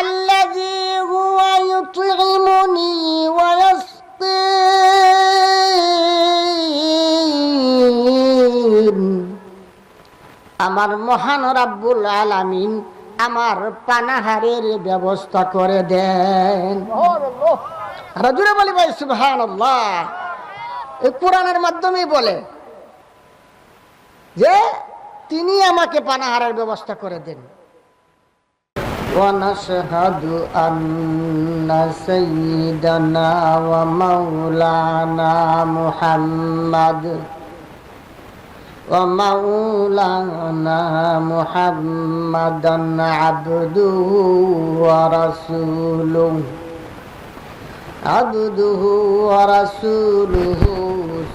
الذي هو يطعمني ويسقين আমার মহান রাব্বুল আলামিন আমার পানাহারের ব্যবস্থা করে দেন রাজুরে বলি ভাই সুবহান এই কোরআনের মাধ্যমেই বলে যে তিনি আমাকে পানাহারের ব্যবস্থা করে দেন ونشهد أن سيدنا ومولانا محمد ومولانا محمدا عبده ورسوله عبده ورسوله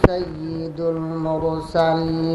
سيد المرسلين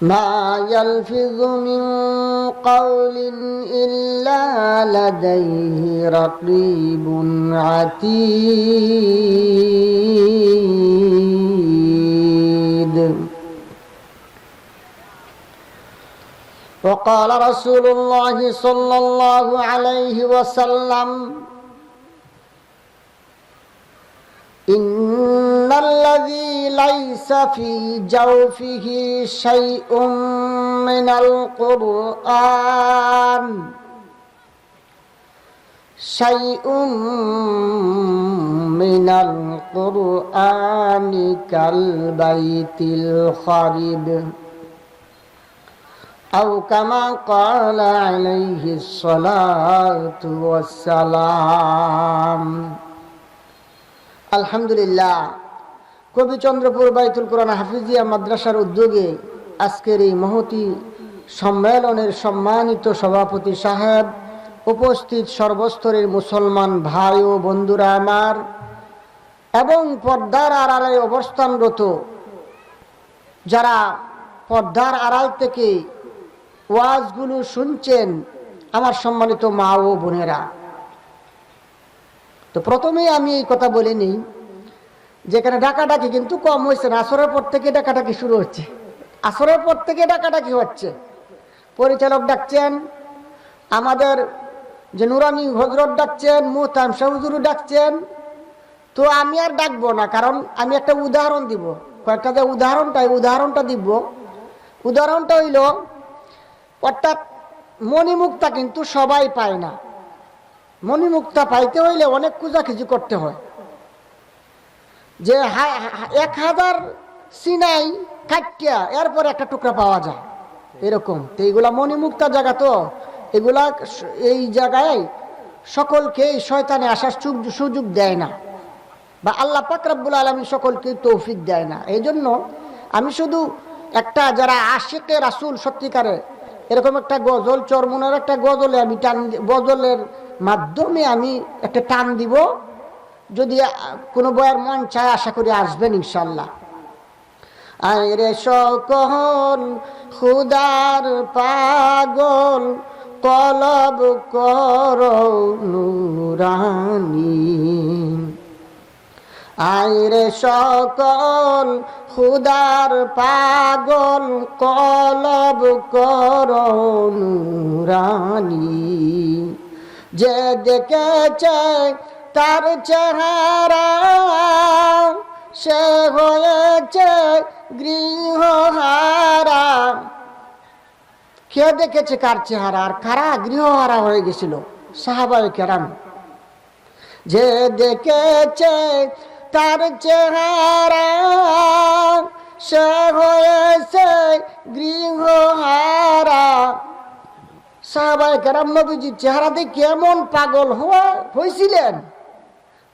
ما يلفظ من قول إلا لديه رقيب عتيد وقال رسول الله صلى الله عليه وسلم إن الذي ليس في جوفه شيء من القرآن شيء من القرآن كالبيت الخرب أو كما قال عليه الصلاة والسلام আলহামদুলিল্লাহ। কবিচন্দ্রপুর বাইতুল কোরআন হাফিজিয়া মাদ্রাসার উদ্যোগে আজকের এই মহতি সম্মেলনের সম্মানিত সভাপতি সাহেব, উপস্থিত সর্বস্তরের মুসলমান ভাই ও বন্ধুরা আমার, এবং পর্দার আড়ালে অবস্থানরত যারা পর্দার আড়াল থেকে ওয়াজগুলো শুনছেন, আমার সম্মানিত মা ও বোনেরা। তো প্রথমেই আমি এই কথা বলে নিই, যেখানে ডাকাডাকি কিন্তু কম হয়েছে না, আসরের পর থেকে ডাকাডাকি শুরু হচ্ছে। আসরের পর থেকে ডাকাডাকি হচ্ছে। পরিচালক ডাকছেন, আমাদের যে নুরানি হজরত ডাকছেন, মুহতাম শাহুজুরু ডাকছেন, তো আমি আর ডাকবো না, কারণ আমি একটা উদাহরণ দিব। কয়েকটা যে উদাহরণটা উদাহরণটা দিব। উদাহরণটা হইল, অর্থাৎ মণিমুক্তা কিন্তু সবাই পায় না। মণিমুক্তা পাইতে হইলে অনেক খুঁজাখুঁজি করতে হয়। যে এক হাজার সিনাই কাটিয়া এরপর একটা টুকরা পাওয়া যায়। এরকম। তো এইগুলা মণিমুক্তা জায়গা তো। এগুলা এই জায়গায় সকলকে শয়তানে আসার সুযোগ দেয় না। বা আল্লাহ পাকরাবুল আলমী সকলকে তৌফিক দেয় না। এই জন্য আমি শুধু একটা যারা আশেকে রাসুল সত্যিকারে এরকম একটা গজল, চরমনের একটা গজলে আমি টান গজলের মাধ্যমে আমি একটা টান দিব, যদি কোনো বয়ার মন চায়, আশা করি আসবেন ইনশাল্লাহ আরে সকল খুদার পাগল কলব কর নুরানি। আইরে সকল খুদার পাগল কলব কর যে দেখেছে তার চেহারা, সে হয়েছে গৃহহারা। কে দেখেছে কার চেহারা আর কারা গৃহহারা হয়ে গেছিল? সাহাবায় কেরাম। যে দেখেছে তার চেহারা, সে হয়েছে গৃহহারা। সাহাবাই কেরাম নবীজির চেহারাতে কেমন পাগল হওয়া হয়েছিলেন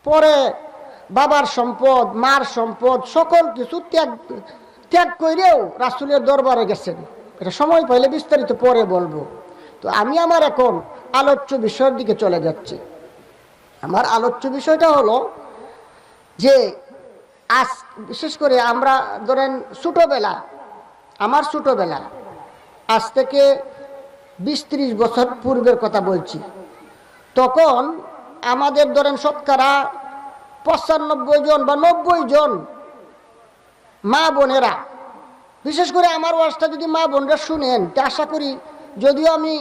পরে বাবার সম্পদ, মার সম্পদ, সকল কিছু ত্যাগ ত্যাগ করেও রাসুলের দরবারে গেছেন। এটা সময় পাইলে বিস্তারিত পরে বলব। তো আমি আমার এখন আলোচ্য বিষয়ের দিকে চলে যাচ্ছি। আমার আলোচ্য বিষয়টা হলো যে আজ বিশেষ করে আমরা ধরেন ছোটোবেলা, আমার ছোটোবেলা, আজ থেকে বিশ ত্রিশ বছর পূর্বের কথা বলছি। তখন আমাদের ধরেন শতকরা পঁচানব্বই জন বা নব্বই জন মা বোনেরা, বিশেষ করে আমার ওয়াজটা যদি মা বোনরা শুনেন, তা আশা করি যদিও আমি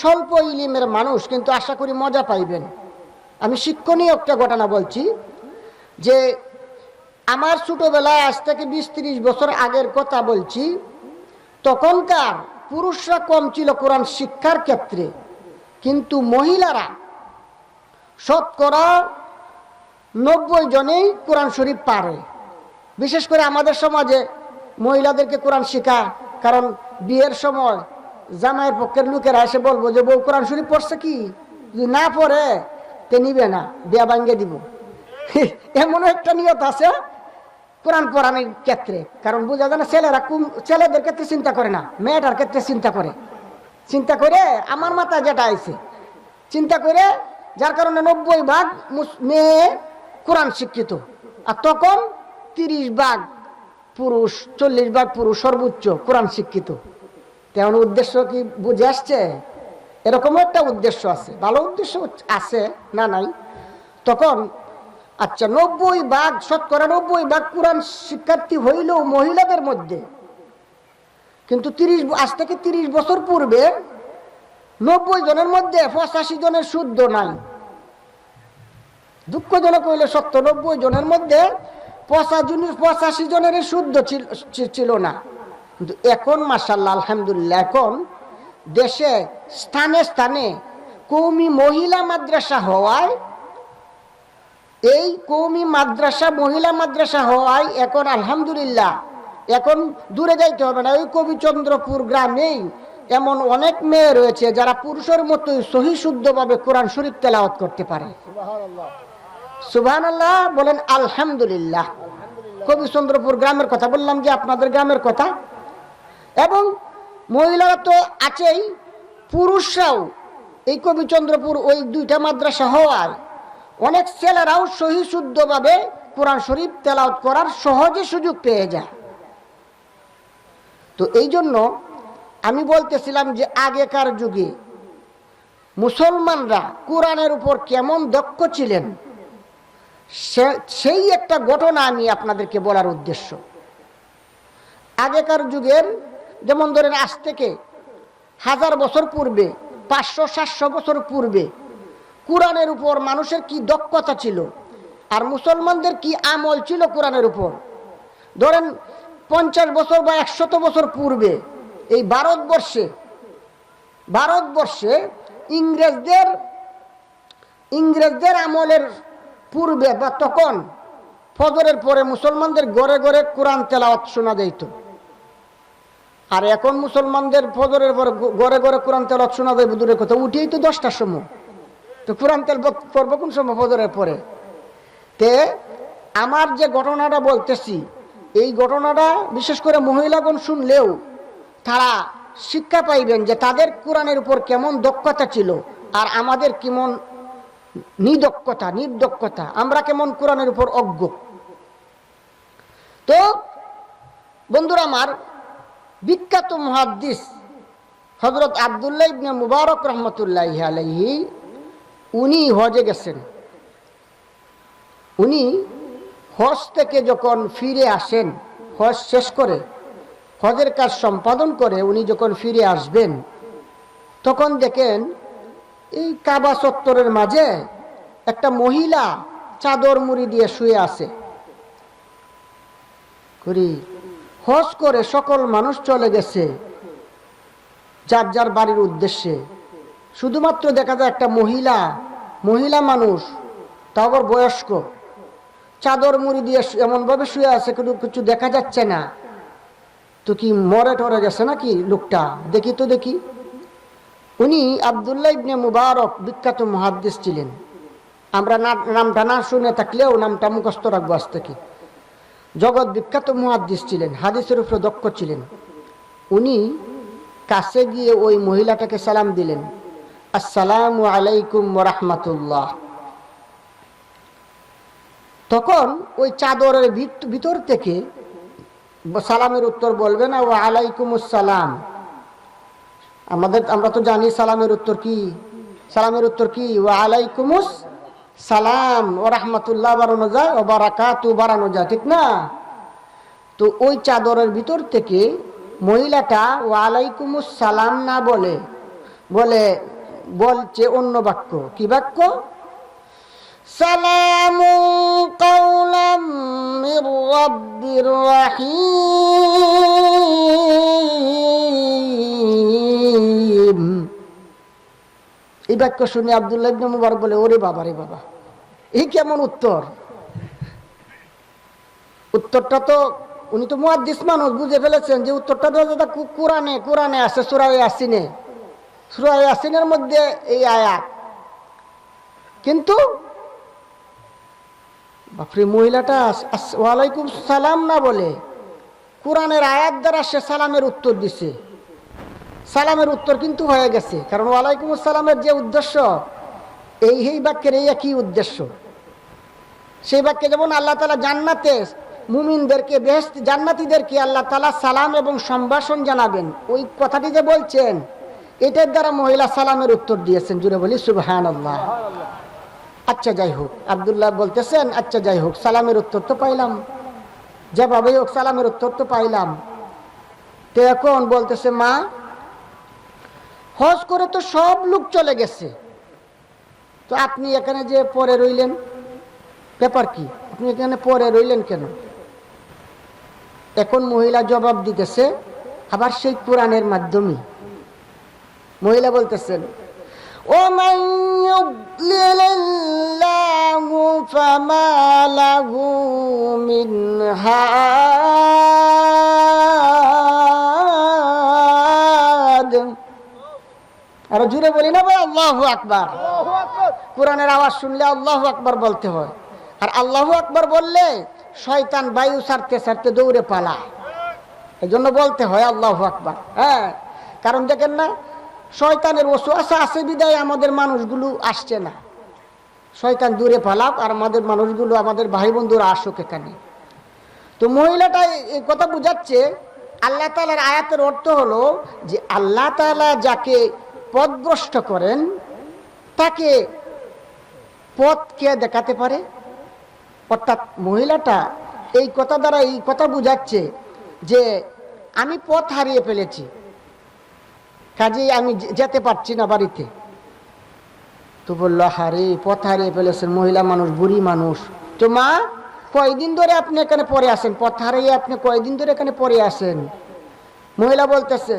স্বল্প ইলিমের মানুষ, কিন্তু আশা করি মজা পাইবেন। আমি শিক্ষণীয় একটা ঘটনা বলছি যে আমার ছোটোবেলায় আজ থেকে বিশ বছর আগের কথা বলছি, তখনকার পুরুষরা কম ছিল কোরআন শিক্ষার ক্ষেত্রে, কিন্তু মহিলারা শতকরা নব্বই জনেই কোরআন শরীফ পারে। বিশেষ করে আমাদের সমাজে মহিলাদেরকে কোরআন শেখা, কারণ বিয়ের সময় জামাইয়ের পক্ষের লোকেরা এসে বলব যে, বউ, কোরআন শরীফ পড়ছে কি? যদি না পড়ে, তে নিবে না বিয়া ভাঙ্গে দিব। এমন একটা নিয়ত আছে কোরআন পড়ানোর ক্ষেত্রে। কারণ বোঝা যায় না, ছেলেরা কুম, ছেলেদের ক্ষেত্রে চিন্তা করে না, মেয়েটার ক্ষেত্রে চিন্তা করে। চিন্তা করে আমার মাথায় যেটা আইছে, চিন্তা করে যার কারণে নব্বই ভাগ মেয়ে কোরআন শিক্ষিত। আর তখন তিরিশ ভাগ পুরুষ, চল্লিশ ভাগ পুরুষ সর্বোচ্চ কোরআন শিক্ষিত। তেমন উদ্দেশ্য কি বুঝে আসছে? এরকমও একটা উদ্দেশ্য আছে। ভালো উদ্দেশ্য আছে, না নাই। তখন আচ্ছা নব্বই ভাগ, শতকরা নব্বই ভাগ কোরআন শিক্ষার্থী হইলেও মহিলাদের মধ্যে। কিন্তু তিরিশ, আজ থেকে তিরিশ বছর পূর্বে নব্বই জনের মধ্যে পঁচাশি জনের শুদ্ধ নাই। দুঃখজনক হইলে সত্য, নব্বই জনের মধ্যে পঁচাশি জনের শুদ্ধ ছিল- ছিল না। কিন্তু এখন মাসাল্লাহ আলহামদুলিল্লাহ, এখন দেশে স্থানে স্থানে কৌমি মহিলা মাদ্রাসা হওয়ায় এই কৌমি মাদ্রাসা মহিলা মাদ্রাসা হওয়ায় এখন আলহামদুলিল্লাহ এখন দূরে যাইতে হবে না। ওই কবিচন্দ্রপুর গ্রামেই এমন অনেক মেয়ে রয়েছে যারা পুরুষের মতোই সহি শুদ্ধভাবে কোরআন শরীফ তেলাওয়াত করতে পারে। সুবহান আল্লাহ বলেন আলহামদুলিল্লাহ। কবিচন্দ্রপুর গ্রামের কথা বললাম যে আপনাদের গ্রামের কথা। এবং মহিলারা তো আছেই পুরুষরাও এই কবিচন্দ্রপুর ওই দুইটা মাদ্রাসা হওয়ায় অনেক ছেলেরাও সহি শুদ্ধভাবে কোরআন শরীফ তেলাওয়াত করার সহজে সুযোগ পেয়ে যায়। তো এই জন্য আমি বলতেছিলাম যে আগেকার যুগে মুসলমানরা কোরআনের উপর কেমন দক্ষ ছিলেন সেই একটা ঘটনা আমি আপনাদেরকে বলার উদ্দেশ্য। আগেকার যুগের, যেমন ধরেন আজ থেকে হাজার বছর পূর্বে, পাঁচশো সাতশো বছর পূর্বে কোরআনের উপর মানুষের কি দক্ষতা ছিল? আর মুসলমানদের কি আমল ছিল কোরআনের উপর? ধরেন, পঞ্চাশ বছর বা একশত বছর পূর্বে, এই ভারতবর্ষে ভারতবর্ষে ইংরেজদের ইংরেজদের আমলের পূর্বে বা তখন ফজরের পরে মুসলমানদের ঘরে ঘরে কোরআন তেলাওয়াত শোনা যাইত। আর এখন মুসলমানদের ফজরের পরে ঘরে ঘরে কোরআন তেলাওয়াত শোনা যায় দূরের কথা, উঠেই তো দশটার সময়। তো কোরআন তেল পড়ব কোন সময়? ফজরের পরে। তে আমার যে ঘটনাটা বলতেছি, এই ঘটনাটা বিশেষ করে মহিলাগণ শুনলেও তারা শিক্ষা পাইবেন যে তাদের কোরআনের উপর কেমন দক্ষতা ছিল আর আমাদের কেমন নিদক্ষতা, নির্দক্ষতা, আমরা কেমন কোরআনের উপর অজ্ঞ। তো বন্ধুরা আমার বিখ্যাত মুহাদ্দিস হজরত আবদুল্লাহ ইবনে মুবারক রহমতুল্লাহ আলাইহি উনি হজে গেছেন। উনি হজ থেকে যখন ফিরে আসেন, হজ শেষ করে, হজের কাজ সম্পাদন করে উনি যখন ফিরে আসবেন, তখন দেখেন এই কাবা চত্বরের মাঝে একটা মহিলা চাদর মুড়ি দিয়ে শুয়ে আছে। করি, হজ করে সকল মানুষ চলে গেছে, যার যার বাড়ির উদ্দেশ্যে। শুধুমাত্র দেখা যায় একটা মহিলা মহিলা মানুষ তাও আবার বয়স্ক। চাদর মুড়ি দিয়ে এমনভাবে শুয়ে আছে কিন্তু কিছু দেখা যাচ্ছে না। তো কি মরে টরে গেছে নাকি লোকটা? দেখি তো দেখি। উনি আবদুল্লাহ ইবনে মুবারক বিখ্যাত মহাদ্দেশ ছিলেন। আমরা নামটা না শুনে থাকলেও নামটা মুখস্থ রাখব আজ থেকে। জগৎ বিখ্যাত মহাদ্দেশ ছিলেন, হাদিসের উপরে দক্ষ ছিলেন। উনি কাছে গিয়ে ওই মহিলাটাকে সালাম দিলেন। আসসালামু আলাইকুম রহমতুল্লাহ। তখন ওই চাদরের ভিত- ভিতর থেকে সালামের উত্তর বলবে না ও আলাইকুম সালাম আমাদের আমরা তো জানি সালামের উত্তর কি। সালামের উত্তর কি? ও আলাইকুমুস সালাম ও রহমতুল্লাহ বাড়ানো যায় ও বারাকাতু বাড়ানো যায়। ঠিক না? তো ওই চাদরের ভিতর থেকে মহিলাটা ও সালাম না বলে বলে বলছে অন্য বাক্য। কি বাক্য? সালাম রব্বির এই বাক্য শুনে আব্দুল্লাহ ইবনে বলে, ওরে বাবা রে বাবা, এই কেমন উত্তর? উত্তরটা তো, উনি তো মুয়াদ্দিস মানুষ, বুঝে ফেলেছেন যে উত্তরটা তো কোরআনে কোরআনে আছে সুরাই আসিনে আসিনের মধ্যে এই আয়াত। কিন্তু বাপরে, মহিলাটা ওয়ালাইকুম সালাম না বলে কোরআনের আয়াত দ্বারা সে সালামের উত্তর দিছে। সালামের উত্তর কিন্তু হয়ে গেছে, কারণ ওয়ালাইকুম সালামের যে উদ্দেশ্য, এই এই বাক্যের এই একই উদ্দেশ্য। সেই বাক্যে যেমন আল্লাহ তালা জান্নাতে মুমিনদেরকে বেহেস্ত জান্নাতীদেরকে আল্লাহ তালা সালাম এবং সম্ভাষণ জানাবেন, ওই কথাটি যে বলছেন এটার দ্বারা মহিলা সালামের উত্তর দিয়েছেন, জুড়ে বলি সুবহান আচ্ছা যাই হোক, আবদুল্লাহ বলতেছেন আচ্ছা যাই হোক, সালামের উত্তর তো পাইলাম। যেভাবেই হোক, সালামের উত্তর তো পাইলাম। তো এখন বলতেছে, মা, হজ করে তো সব লোক চলে গেছে। তো আপনি এখানে যে পরে রইলেন, ব্যাপার কি? আপনি এখানে পরে রইলেন কেন? এখন মহিলা জবাব দিতেছে, আবার সেই কোরআনের মাধ্যমে। মহিলা বলতেছেন ও মিন আর জুড়ে বলি না ভাই আল্লাহ আকবার। কোরআনের আওয়াজ শুনলে আল্লাহু আকবার বলতে হয়। আর আল্লাহু আকবার বললে শয়তান বায়ু সারতে সারতে দৌড়ে পালা এই জন্য বলতে হয় আল্লাহু আকবার। হ্যাঁ কারণ দেখেন না শয়তানের ওসুয়াশা আছে বিদায়, আমাদের মানুষগুলো আসছে না। শয়তান দূরে পালাক আর আমাদের মানুষগুলো, আমাদের ভাই বন্ধুরা আসুক এখানে। তো মহিলাটা এই কথা বুঝাচ্ছে, আল্লাহ তালার আয়াতের অর্থ হলো যে আল্লাহ তালা যাকে পথভ্রষ্ট করেন, তাকে পথ কে দেখাতে পারে? অর্থাৎ মহিলাটা এই কথা দ্বারা এই কথা বুঝাচ্ছে যে আমি পথ হারিয়ে ফেলেছি। কাজেই আমি যেতে পারছি না বাড়িতে। তো বলল হারে পথ হারিয়ে ফেলেছেন মহিলা মানুষ, বুড়ি মানুষ। তো মা, কয়দিন ধরে আপনি এখানে পরে আসেন পথ হারিয়ে আপনি কয়দিন ধরে এখানে পরে আসেন মহিলা বলতেছে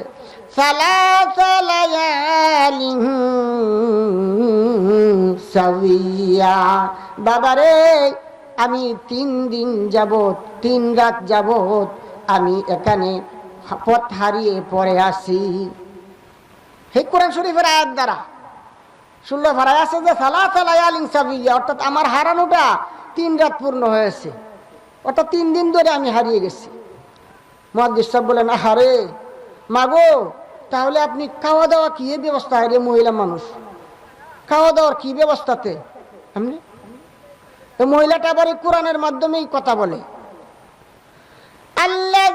সাউইয়া বাবারে আমি তিন দিন যাবত তিন রাত যাবত আমি এখানে পথ হারিয়ে পরে আসি হে কোরআন শরীফের আয়াত দ্বারা। শুনলে ভাড়ায় আছে যে সালা সালাই আলিং সাবিয়া, অর্থাৎ আমার হারানোটা তিন রাত পূর্ণ হয়েছে। অর্থাৎ তিন দিন ধরে আমি হারিয়ে গেছি। মহাদিস সাহেব বলেন হারে মাগো, তাহলে আপনি খাওয়া দাওয়া কী ব্যবস্থা হারিয়ে মহিলা মানুষ? খাওয়া দাওয়ার কী ব্যবস্থাতে? আপনি? মহিলাটা আবার এই কোরআনের মাধ্যমেই কথা বলে। আল্লাহ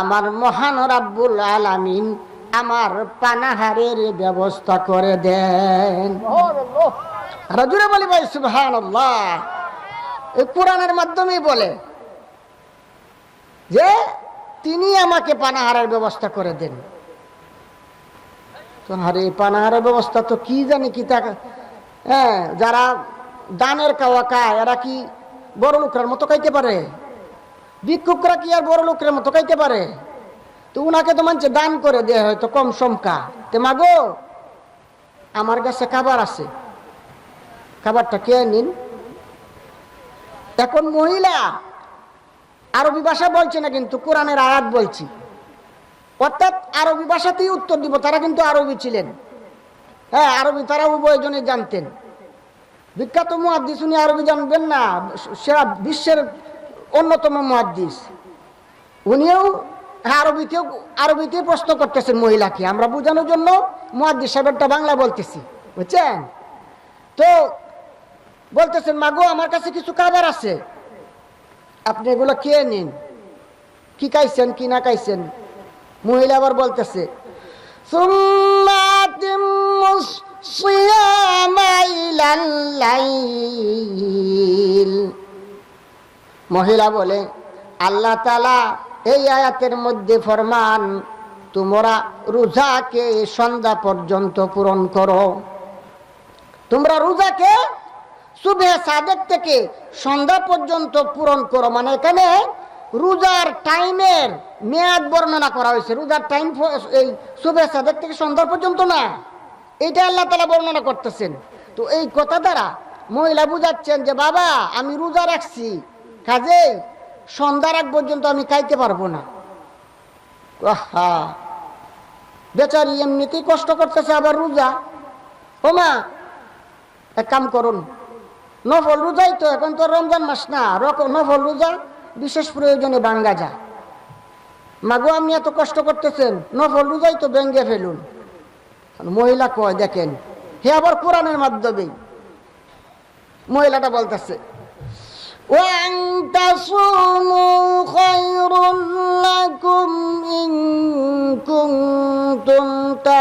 আমার মহান রাব্বুল আলামিন আমার পানাহারের ব্যবস্থা করে দেন। আর জুড়ে বলি ভাই এই কোরআনের মাধ্যমেই বলে যে তিনি আমাকে পানাহারের ব্যবস্থা করে দেন। তো আরে পানাহারের ব্যবস্থা তো কি জানি কি তা হ্যাঁ যারা দানের খাওয়া খায়, এরা কি বড় লোকের মতো খাইতে পারে? ভিক্ষুকরা কি আর বড় লোকের মতো খাইতে পারে? তো উনাকে তো মানছে দান করে দেয় হয়তো কম সমকা তে মাগো, আমার কাছে খাবার আছে। খাবারটা কে নিন? এখন মহিলা, আরবি ভাষা বলছে না কিন্তু কোরআনের আয়াত বলছি। অর্থাৎ আরবি ভাষাতেই উত্তর দিব, তারা কিন্তু আরবি ছিলেন। হ্যাঁ আরবি তারা উভয়জনে জানতেন। বিখ্যাত মুহাদ্দিস উনি আরবি জানবেন না, সেরা বিশ্বের অন্যতম মুহাদ্দিস। উনিও আরবিতেও আরবিতে প্রশ্ন করতেছেন মহিলাকে, আমরা বোঝানোর জন্য মুয়াদ্দি সাহেবটা বাংলা বলতেছি, বুঝছেন? তো বলতেছেন, মাগো, আমার কাছে কিছু খাবার আছে। আপনি এগুলো খেয়ে নিন। কি খাইছেন, কি না খাইছেন? মহিলা আবার বলতেছে أتموا الصيام إلى الليل মহিলা বলে আল্লাহ তালা এই আয়াতের মধ্যে ফরমান তোমরা রোজাকে সন্ধ্যা পর্যন্ত পূরণ করো তোমরা রোজাকে শুভে সাদেক থেকে সন্ধ্যা পর্যন্ত পূরণ করো মানে এখানে রোজার টাইমের মেয়াদ বর্ণনা করা হয়েছে রোজার টাইম এই শুভে সাদেক থেকে সন্ধ্যা পর্যন্ত না এটা আল্লাহ তালা বর্ণনা করতেছেন। তো এই কথা দ্বারা মহিলা বুঝাচ্ছেন যে, বাবা, আমি রোজা রাখছি। কাজেই সন্ধ্যার আগ পর্যন্ত আমি খাইতে পারব না। বেচারি এমনিতেই কষ্ট করতেছে আবার রোজা। ও মা, এক কাম করুন। নফল রোজাই তো, এখন তো রমজান মাস না। নফল রোজা বিশেষ প্রয়োজনে বাঙ্গা যা মাগো, আপনি এত কষ্ট করতেছেন। নফল রোজাই তো ব্যঙ্গে ফেলুন। মহিলা কয় দেখেন হে আবার কোরআনের মাধ্যমে। মহিলাটা বলতেছে তোমরা